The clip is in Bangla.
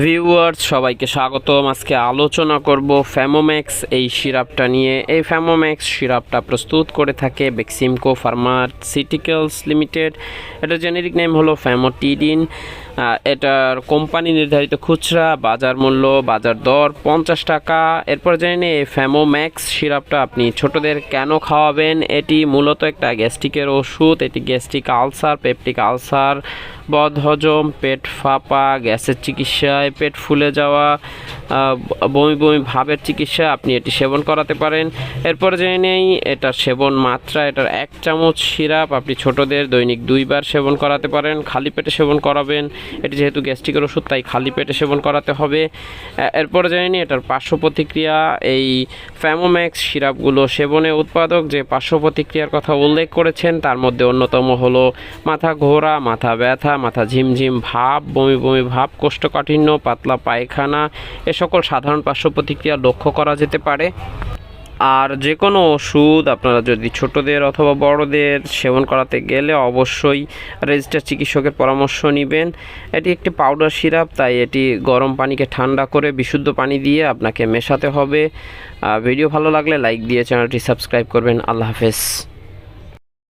ভিউয়ার্স সবাইকে স্বাগতম। আজকে আলোচনা করব ফ্যামোম্যাক্স এই সিরাপটা নিয়ে। এই ফ্যামোম্যাক্স সিরাপটা প্রস্তুত করে থাকে বেক্সিমকো ফার্মাসিউটিক্যালস লিমিটেড এটা জেনেরিক নেম হলো ফ্যামোটিডিন এটার কোম্পানি নির্ধারিত খুচরা, বাজার মূল্য, বাজার দর পঞ্চাশ টাকা। এরপর জেনে নিই এই ফ্যামোম্যাক্স সিরাপটা আপনি ছোটদের কেন খাওয়াবেন? এটি মূলত একটা গ্যাস্ট্রিকের ওষুধ। এটি গ্যাস্ট্রিক আলসার, পেপটিক আলসার, বদহজম, পেট ফাঁপা, গ্যাসের চিকিৎসায় পেট ফুলে যাওয়া বমি বমি ভাবের চিকিৎসা আপনি এটি সেবন করাতে পারেন। এরপর জেনে নেই, এটার সেবন মাত্রা, এটার এক চামচ সিরাপ। আপনি ছোটদের দৈনিক দুইবার সেবন করাতে পারেন, খালি পেটে সেবন করাবেন। এটি যেহেতু গ্যাস্ট্রিকের ওষুধ, তাই খালি পেটে সেবন করাতে হবে। এরপর জেনে এটার পার্শ্ব প্রতিক্রিয়া এই ফ্যামোম্যাক্স সিরাপগুলো সেবনে উৎপাদক যে পার্শ্ব প্রতিক্রিয়ার কথা উল্লেখ করেছেন, তার মধ্যে অন্যতম হলো মাথা ঘোরা, মাথা ব্যথা, মাথা ঝিমঝিম ভাব, বমি বমি ভাব, কোষ্ঠকাঠিন্য, পাতলা পায়খানা, এ সকল সাধারণ পার্শ্ব প্রতিক্রিয়া লক্ষ্য করা যেতে পারে। আর যে কোনো ওষুধ আপনারা যদি ছোটদের অথবা বড়দের সেবন করাতে গেলে অবশ্যই রেজিস্টার চিকিৎসকের পরামর্শ নেবেন। এটি একটি পাউডার সিরাপ তাই এটি গরম পানিকে ঠান্ডা করে বিশুদ্ধ পানি দিয়ে আপনাকে মেশাতে হবে। ভিডিও ভালো লাগলে লাইক দিয়ে চ্যানেলটি সাবস্ক্রাইব করবেন। আল্লাহ হাফেজ।